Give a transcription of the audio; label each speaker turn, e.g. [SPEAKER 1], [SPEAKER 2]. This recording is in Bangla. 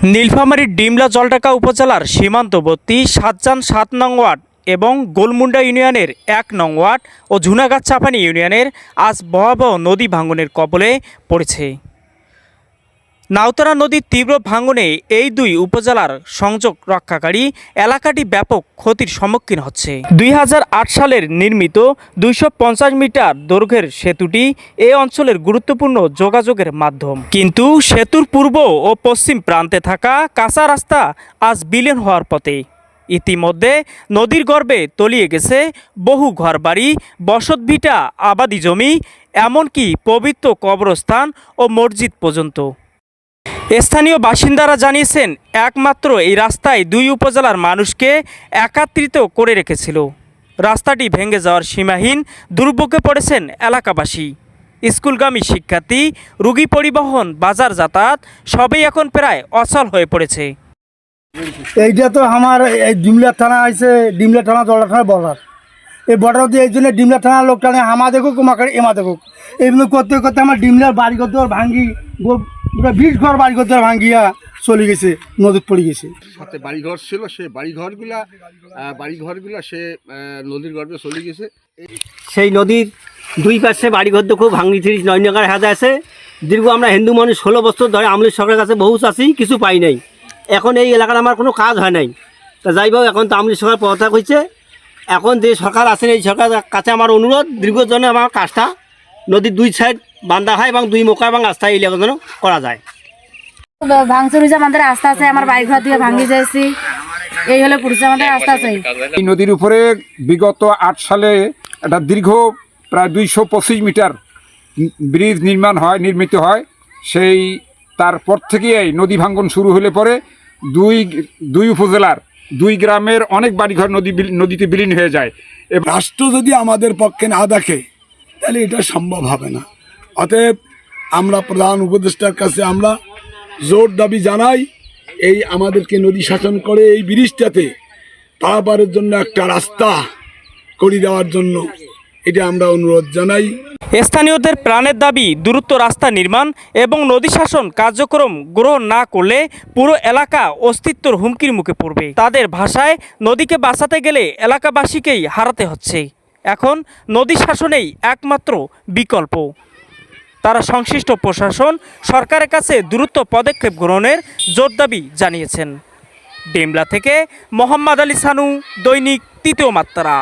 [SPEAKER 1] নীলফামারীর ডিমলা জলটাকা উপজেলার সীমান্তবর্তী সাতজান সাত নং ওয়ার্ড এবং গোলমুন্ডা ইউনিয়নের এক নং ওয়ার্ড ও ঝুনাগাছ চাপানি ইউনিয়নের আজ বহাবহ নদী ভাঙনের কবলে পড়েছে। নাউতারা নদীর তীব্র ভাঙনে এই দুই উপজেলার সংযোগ রক্ষাকারী এলাকাটি ব্যাপক ক্ষতির সম্মুখীন হচ্ছে। দুই হাজার আট সালের নির্মিত দুইশো পঞ্চাশ মিটার দৈর্ঘ্যের সেতুটি এ অঞ্চলের গুরুত্বপূর্ণ যোগাযোগের মাধ্যম। কিন্তু সেতুর পূর্ব ও পশ্চিম প্রান্তে থাকা কাঁচা রাস্তা আজ বিলীন হওয়ার পথে। ইতিমধ্যে নদীর গর্ভে তলিয়ে গেছে বহু ঘরবাড়ি বসতভিটা আবাদি জমি, এমনকি পবিত্র কবরস্থান ও মসজিদ পর্যন্ত। স্থানীয় বাসিন্দারা জানিয়েছেন, একমাত্র এই রাস্তায় দুই উপজেলার মানুষকে একাত্রিত করে রেখেছিল। রাস্তাটি ভেঙে যাওয়ার সীমাহীন দুর্ভোগে পড়েছেন এলাকাবাসী। স্কুলগামী শিক্ষার্থী, রুগী পরিবহন, বাজার যাতায়াত, সবই এখন প্রায় অচল হয়ে পড়েছে।
[SPEAKER 2] এইটা তো আমার এই ডিমলা থানা আছে, ডিমলা থানা জলা থানা বর্ডার। এই বর্ডার দিয়ে এই জন্য ডিমলা থানার লোক টানে হামা দেখুক মাকে এমা দেখুক। এইগুলো করতে করতে আমার ডিমলার বাড়ি করতে ভাঙ্গি বিশ ঘর বাড়ি করতে ভাঙ্গিয়া চলে গেছে নদীত পড়ে গেছে।
[SPEAKER 3] সাথে বাড়িঘর ছিল সে বাড়িঘরগুলা বাড়িঘরগুলা সে নদীর গর্ভে চলে গেছে।
[SPEAKER 4] সেই নদীর দুই পাশে বাড়িঘর তো খুব ভাঙি তিরিশ নয়নগার হাতে আছে। দীর্ঘ আমরা হিন্দু মানুষ ষোলো বছর ধরে আমলের সরকারের কাছে বহু চাষি কিছু পাই নাই। এখন এই এলাকার আমার কোনো কাজ হয় নাই। তা যাই হোক এখন তো আমলের সরকার পদত্যাগ হয়েছে। এখন যে সরকার আছেন এই সরকারের কাছে আমার অনুরোধ দীর্ঘজনে আমার কাজটা নদীর দুই সাইড বান্ধা হয় এবং দুই মোকা এবং আস্থা এই এলাকা যেন করা যায়।
[SPEAKER 5] ভাঙচুর হয়েছে আমাদের রাস্তা আছে আমার বাড়ি ঘর দিয়ে ভাঙি যাইছি। এই হলে পুলিশে আমাদের রাস্তা আছে।
[SPEAKER 6] এই নদীর উপরে বিগত আট সালে একটা দীর্ঘ প্রায় দুইশো পঁচিশ মিটার ব্রিজ নির্মাণ হয় নির্মিত হয়। সেই তারপর থেকেই এই নদী ভাঙ্গন শুরু হলে পরে দুই দুই উপজেলার দুই গ্রামের অনেক বাড়িঘর নদী বিল- নদীতে বিলীন হয়ে যায়।
[SPEAKER 7] রাষ্ট্র যদি আমাদের পক্ষে না দেখে তাহলে এটা সম্ভব হবে না। অতএব আমরা প্রধান উপদেষ্টার কাছে আমরা জোর দাবি জানাই, এই আমাদেরকে নদী শাসন করে এই ব্রিজটাতে পারাপারের জন্য একটা রাস্তা করে দেওয়ার জন্য এটা আমরা অনুরোধ জানাই।
[SPEAKER 1] স্থানীয়দের প্রাণের দাবি দূরত্ব রাস্তা নির্মাণ এবং নদী শাসন কার্যক্রম গ্রহণ না করলে পুরো এলাকা অস্তিত্বর হুমকির মুখে পড়বে। তাদের ভাষায় নদীকে বাঁচাতে গেলে এলাকাবাসীকেই হারাতে হচ্ছে। এখন নদী শাসনেই একমাত্র বিকল্প। তারা সংশ্লিষ্ট প্রশাসন, সরকারের কাছে দ্রুত পদক্ষেপ গ্রহণের জোর দাবি জানিয়েছেন। ডেমলা থেকে মোহাম্মদ আলী সানু, দৈনিক তৃতীয় মাত্রা